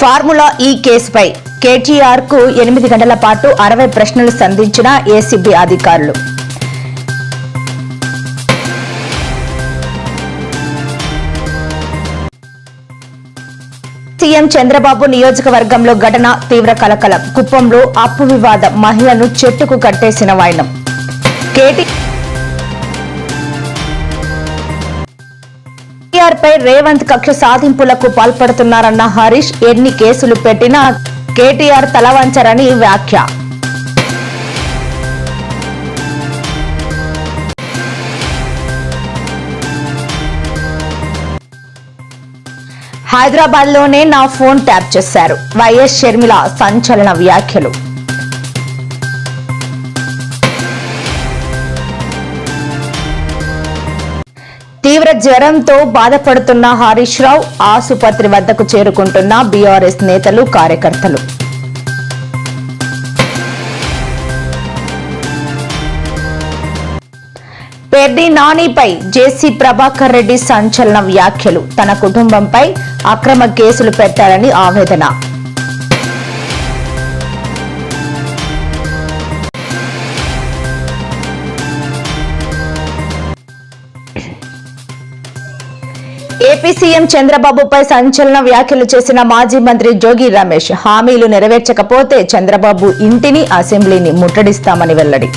Formula ఈ కేసుపై కేటీఆర్కు ఎనిమిది గంటల పాటు అరవై ప్రశ్నలు సంధించిన ఏసీబీ అధికారులు. సీఎం చంద్రబాబు నియోజకవర్గంలో ఘటన తీవ్ర కలకలం. కుప్పంలో అప్పు వివాదం మహిళను చెట్టుకు కట్టేసిన వైనం. కేటీ పై రేవంత్ కక్ష సాధింపులకు పాల్పడుతున్నారన్న హరీష్ ఎన్ని కేసులు పెట్టినా కేటీఆర్ తలవంచరని వ్యాఖ్య. హైదరాబాద్లోనే నా ఫోన్ ట్యాప్ చేశారు. వైఎస్ షర్మిల సంచలన వ్యాఖ్యలు. తీవ్ర జ్వరంతో బాధపడుతున్న హరీష్ రావు ఆసుపత్రి వద్దకు చేరుకుంటున్న బీఆర్ఎస్ నేతలు కార్యకర్తలు. పెర్డి నానిపై జేసీ ప్రభాకర్ రెడ్డి సంచలన వ్యాఖ్యలు. తన కుటుంబంపై అక్రమ కేసులు పెట్టారని ఆవేదన. ఏపీ సీఎం చంద్రబాబుపై సంచలన వ్యాఖ్యలు చేసిన మాజీ మంత్రి జోగి రమేష్ హామీలు నెరవేర్చకపోతే చంద్రబాబు ఇంటిని అసెంబ్లీని ముట్టడిస్తామని వెల్లడి.